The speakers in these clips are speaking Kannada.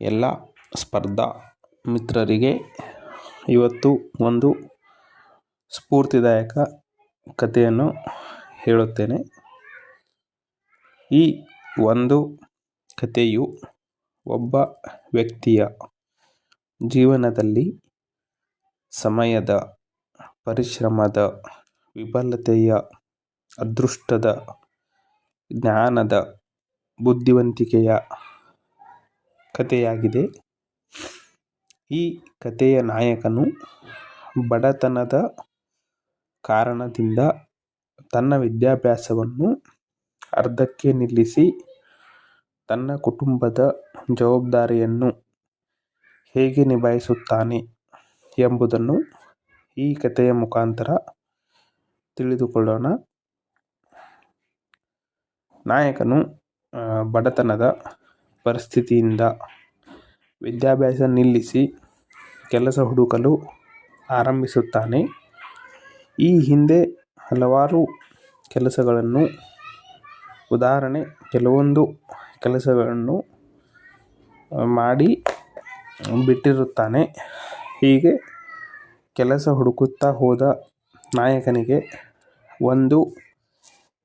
ಎಲ್ಲ ಸ್ಪರ್ಧಾ ಮಿತ್ರರಿಗೆ ಇವತ್ತು ಒಂದು ಸ್ಫೂರ್ತಿದಾಯಕ ಕಥೆಯನ್ನು ಹೇಳುತ್ತೇನೆ. ಈ ಒಂದು ಕಥೆಯು ಒಬ್ಬ ವ್ಯಕ್ತಿಯ ಜೀವನದಲ್ಲಿ ಸಮಯದ, ಪರಿಶ್ರಮದ, ವಿಫಲತೆಯ, ಅದೃಷ್ಟದ, ಜ್ಞಾನದ, ಬುದ್ಧಿವಂತಿಕೆಯ ಕಥೆಯಾಗಿದೆ. ಈ ಕಥೆಯ ನಾಯಕನು ಬಡತನದ ಕಾರಣದಿಂದ ತನ್ನ ವಿದ್ಯಾಭ್ಯಾಸವನ್ನು ಅರ್ಧಕ್ಕೆ ನಿಲ್ಲಿಸಿ ತನ್ನ ಕುಟುಂಬದ ಜವಾಬ್ದಾರಿಯನ್ನು ಹೇಗೆ ನಿಭಾಯಿಸುತ್ತಾನೆ ಎಂಬುದನ್ನು ಈ ಕಥೆಯ ಮುಖಾಂತರ ತಿಳಿದುಕೊಳ್ಳೋಣ. ನಾಯಕನು ಬಡತನದ ಪರಿಸ್ಥಿತಿಯಿಂದ ವಿದ್ಯಾಭ್ಯಾಸ ನಿಲ್ಲಿಸಿ ಕೆಲಸ ಹುಡುಕಲು ಆರಂಭಿಸುತ್ತಾನೆ. ಈ ಹಿಂದೆ ಹಲವಾರು ಕೆಲಸಗಳನ್ನು, ಉದಾಹರಣೆ, ಕೆಲವೊಂದು ಕೆಲಸಗಳನ್ನು ಮಾಡಿ ಬಿಟ್ಟಿರುತ್ತಾನೆ. ಹೀಗೆ ಕೆಲಸ ಹುಡುಕುತ್ತಾ ಹೋದ ನಾಯಕನಿಗೆ ಒಂದು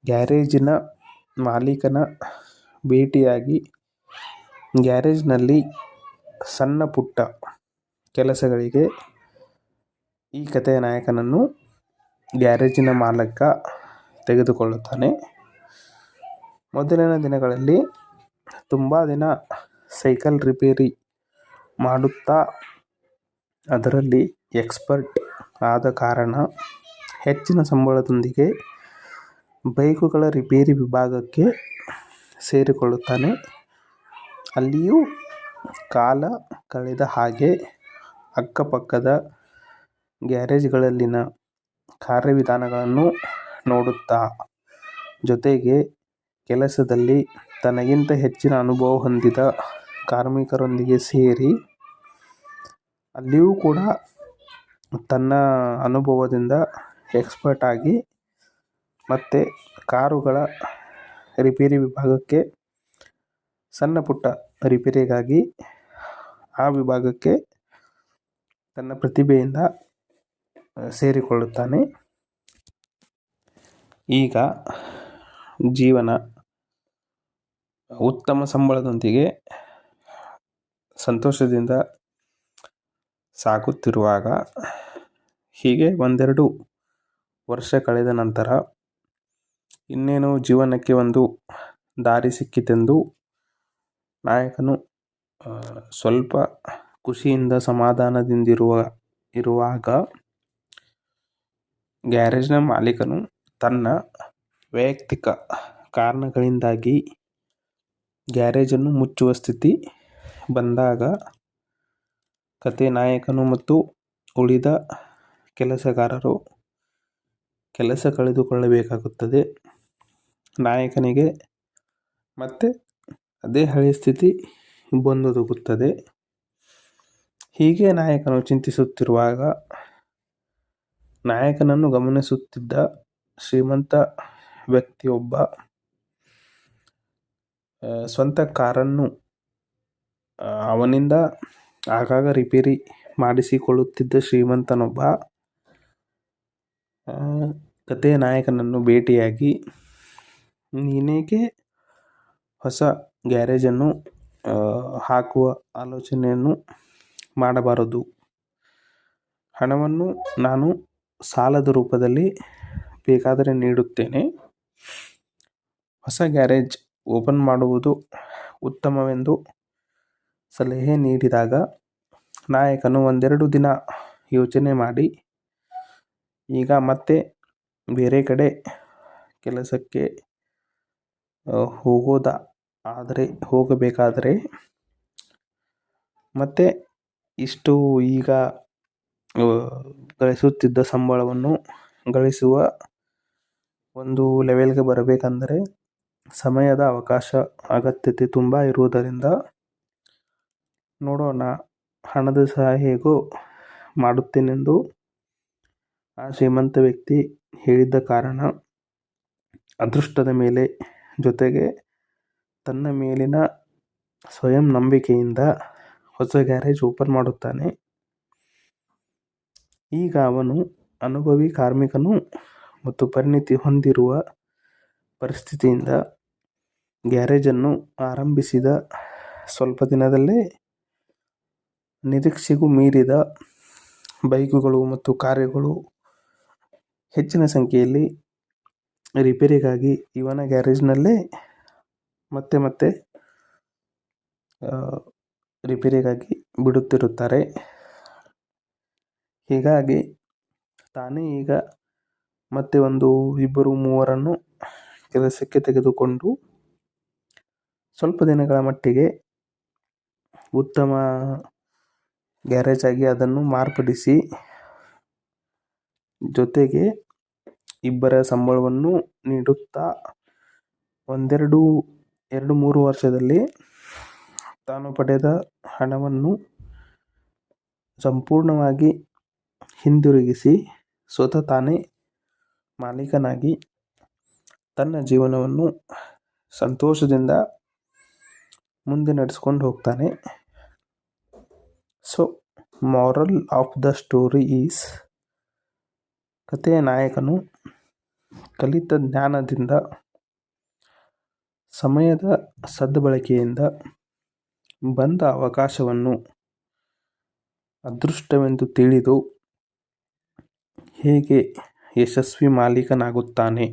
ಗ್ಯಾರೇಜಿನ ಮಾಲೀಕನ ಭೇಟಿಯಾಗಿ ಗ್ಯಾರೇಜ್ನಲ್ಲಿ ಸಣ್ಣ ಪುಟ್ಟ ಕೆಲಸಗಳಿಗೆ ಈ ಕಥೆಯ ನಾಯಕನನ್ನು ಗ್ಯಾರೇಜಿನ ಮಾಲಕ ತೆಗೆದುಕೊಳ್ಳುತ್ತಾನೆ. ಮೊದಲಿನ ದಿನಗಳಲ್ಲಿ ತುಂಬ ದಿನ ಸೈಕಲ್ ರಿಪೇರಿ ಮಾಡುತ್ತಾ ಅದರಲ್ಲಿ ಎಕ್ಸ್ಪರ್ಟ್ ಆದ ಕಾರಣ ಹೆಚ್ಚಿನ ಸಂಬಳದೊಂದಿಗೆ ಬೈಕುಗಳ ರಿಪೇರಿ ವಿಭಾಗಕ್ಕೆ ಸೇರಿಕೊಳ್ಳುತ್ತಾನೆ. ಅಲ್ಲಿಯೂ ಕಾಲ ಕಳೆದ ಹಾಗೆ ಅಕ್ಕಪಕ್ಕದ ಗ್ಯಾರೇಜ್ಗಳಲ್ಲಿನ ಕಾರ್ಯವಿಧಾನಗಳನ್ನು ನೋಡುತ್ತಾ, ಜೊತೆಗೆ ಕೆಲಸದಲ್ಲಿ ತನಗಿಂತ ಹೆಚ್ಚಿನ ಅನುಭವ ಹೊಂದಿದ ಕಾರ್ಮಿಕರೊಂದಿಗೆ ಸೇರಿ ಅಲ್ಲಿಯೂ ಕೂಡ ತನ್ನ ಅನುಭವದಿಂದ ಎಕ್ಸ್ಪರ್ಟ್ ಆಗಿ ಮತ್ತು ಕಾರುಗಳ ರಿಪೇರಿ ವಿಭಾಗಕ್ಕೆ ಸಣ್ಣ ಪುಟ್ಟ ರಿಪೇರಿಗಾಗಿ ಆ ವಿಭಾಗಕ್ಕೆ ತನ್ನ ಪ್ರತಿಭೆಯಿಂದ ಸೇರಿಕೊಳ್ಳುತ್ತಾನೆ. ಈಗ ಜೀವನ ಉತ್ತಮ ಸಂಬಳದೊಂದಿಗೆ ಸಂತೋಷದಿಂದ ಸಾಗುತ್ತಿರುವಾಗ, ಹೀಗೆ ಒಂದೆರಡು ವರ್ಷ ಕಳೆದ ನಂತರ ಇನ್ನೇನು ಜೀವನಕ್ಕೆ ಒಂದು ದಾರಿ ಸಿಕ್ಕಿತೆಂದು ನಾಯಕನು ಸ್ವಲ್ಪ ಖುಷಿಯಿಂದ ಸಮಾಧಾನದಿಂದಿರುವ, ಇರುವಾಗ ಗ್ಯಾರೇಜ್ನ ಮಾಲೀಕನು ತನ್ನ ವೈಯಕ್ತಿಕ ಕಾರಣಗಳಿಂದಾಗಿ ಗ್ಯಾರೇಜನ್ನು ಮುಚ್ಚುವ ಸ್ಥಿತಿ ಬಂದಾಗ ಕತೆ ನಾಯಕನು ಮತ್ತು ಉಳಿದ ಕೆಲಸಗಾರರು ಕೆಲಸ ಕಳೆದುಕೊಳ್ಳಬೇಕಾಗುತ್ತದೆ. ನಾಯಕನಿಗೆ ಮತ್ತೆ ಅದೇ ಹಳೆಯ ಸ್ಥಿತಿ ಬಂದೊದಗುತ್ತದೆ. ಹೀಗೆ ನಾಯಕನು ಚಿಂತಿಸುತ್ತಿರುವಾಗ ನಾಯಕನನ್ನು ಗಮನಿಸುತ್ತಿದ್ದ ಶ್ರೀಮಂತ ವ್ಯಕ್ತಿಯೊಬ್ಬ ಸ್ವಂತ ಕಾರನ್ನು ಅವನಿಂದ ಆಗಾಗ ರಿಪೇರಿ ಮಾಡಿಸಿಕೊಳ್ಳುತ್ತಿದ್ದ ಶ್ರೀಮಂತನೊಬ್ಬ ಕಥೆಯ ನಾಯಕನನ್ನು ಭೇಟಿಯಾಗಿ, ನೀನೇಕೆ ಹೊಸ ಗ್ಯಾರೇಜನ್ನು ಹಾಕುವ ಆಲೋಚನೆಯನ್ನು ಮಾಡಬಾರದು. ಹಣವನ್ನು ನಾನು ಸಾಲದ ರೂಪದಲ್ಲಿ ಬೇಕಾದರೆ ನೀಡುತ್ತೇನೆ. ಹೊಸ ಗ್ಯಾರೇಜ್ ಓಪನ್ ಮಾಡುವುದು ಉತ್ತಮವೆಂದು ಸಲಹೆ ನೀಡಿದಾಗ ನಾಯಕನು ಒಂದೆರಡು ದಿನ ಯೋಚನೆ ಮಾಡಿ, ಈಗ ಮತ್ತೆ ಬೇರೆ ಕಡೆ ಕೆಲಸಕ್ಕೆ ಹೋಗೋದ? ಆದರೆ ಹೋಗಬೇಕಾದರೆ. ಮತ್ತೆ ಇಷ್ಟು ಈಗ ಗಳಿಸುತ್ತಿದ್ದ ಸಂಬಳವನ್ನು ಗಳಿಸುವ ಒಂದು ಲೆವೆಲ್ಗೆ ಬರಬೇಕಂದರೆ ಸಮಯದ ಅವಕಾಶ, ಅಗತ್ಯತೆ ತುಂಬ ಇರುವುದರಿಂದ ನೋಡೋಣ ಹಣದ ಸಹ ಹೇಗೋ ಮಾಡುತ್ತೇನೆಂದು ಆ ಶ್ರೀಮಂತ ವ್ಯಕ್ತಿ ಹೇಳಿದ್ದ ಕಾರಣ, ಅದೃಷ್ಟದ ಮೇಲೆ ಜೊತೆಗೆ ತನ್ನ ಮೇಲಿನ ಸ್ವಯಂ ನಂಬಿಕೆಯಿಂದ ಹೊಸ ಗ್ಯಾರೇಜ್ ಓಪನ್ ಮಾಡುತ್ತಾನೆ. ಈಗ ಅವನು ಅನುಭವಿ ಕಾರ್ಮಿಕನು ಮತ್ತು ಪರಿಣಿತಿ ಹೊಂದಿರುವ ಪರಿಸ್ಥಿತಿಯಿಂದ ಗ್ಯಾರೇಜನ್ನು ಆರಂಭಿಸಿದ ಸ್ವಲ್ಪ ದಿನದಲ್ಲೇ ನಿರೀಕ್ಷೆಗೂ ಮೀರಿದ ಬೈಕುಗಳು ಮತ್ತು ಕಾರ್ಯಗಳು ಹೆಚ್ಚಿನ ಸಂಖ್ಯೆಯಲ್ಲಿ ರಿಪೇರಿಗಾಗಿ ಇವನ ಗ್ಯಾರೇಜ್ನಲ್ಲೇ ಮತ್ತೆ ಮತ್ತೆ ರಿಪೇರಿಗಾಗಿ ಬಿಡುತ್ತಿರುತ್ತಾರೆ. ಹೀಗಾಗಿ ತಾನೇ ಈಗ ಮತ್ತೆ ಒಂದು ಇಬ್ಬರು ಮೂವರನ್ನು ಕೆಲಸಕ್ಕೆ ತೆಗೆದುಕೊಂಡು ಸ್ವಲ್ಪ ದಿನಗಳ ಮಟ್ಟಿಗೆ ಉತ್ತಮ ಗ್ಯಾರೇಜ್ ಆಗಿ ಅದನ್ನು ಮಾರ್ಪಡಿಸಿ ಜೊತೆಗೆ ಇಬ್ಬರ ಸಂಬಳವನ್ನು ನೀಡುತ್ತಾ ಒಂದೆರಡು ಎರಡು ಮೂರು ವರ್ಷದಲ್ಲಿ ತಾನು ಪಡೆದ ಹಣವನ್ನು ಸಂಪೂರ್ಣವಾಗಿ ಹಿಂದಿರುಗಿಸಿ ಸ್ವತಃ ತಾನೇ ಮಾಲೀಕನಾಗಿ ತನ್ನ ಜೀವನವನ್ನು ಸಂತೋಷದಿಂದ ಮುಂದೆ ನಡೆಸ್ಕೊಂಡು ಹೋಗ್ತಾನೆ. So moral of the story is ಕಥೆಯ ನಾಯಕನು ಕಲಿತ ಜ್ಞಾನದಿಂದ ಸಮಯದ ಸದ್ಬಳಕೆಯಿಂದ ಬಂದ ಅವಕಾಶವನ್ನು ಅದೃಷ್ಟವೆಂದು ತಿಳಿದು ಹೇಗೆ ಯಶಸ್ವಿ ಮಾಲೀಕನಾಗುತ್ತಾನೆ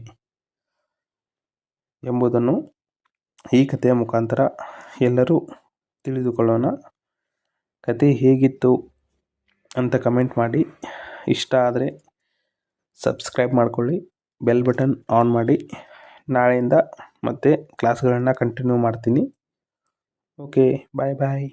ಎಂಬುದನ್ನು ಈ ಕಥೆಯ ಮುಖಾಂತರ ಎಲ್ಲರೂ ತಿಳಿದುಕೊಳ್ಳೋಣ. ಕತೆ ಹೇಗಿತ್ತು ಅಂತ ಕಮೆಂಟ್ ಮಾಡಿ. ಇಷ್ಟ ಆದರೆ ಸಬ್ಸ್ಕ್ರೈಬ್ ಮಾಡಿಕೊಳ್ಳಿ, ಬೆಲ್ ಬಟನ್ ಆನ್ ಮಾಡಿ. ನಾಳೆಯಿಂದ ಮತ್ತೆ ಕ್ಲಾಸ್ಗಳನ್ನು ಕಂಟಿನ್ಯೂ ಮಾಡ್ತೀನಿ. ಓಕೆ ಬಾಯ್ ಬಾಯ್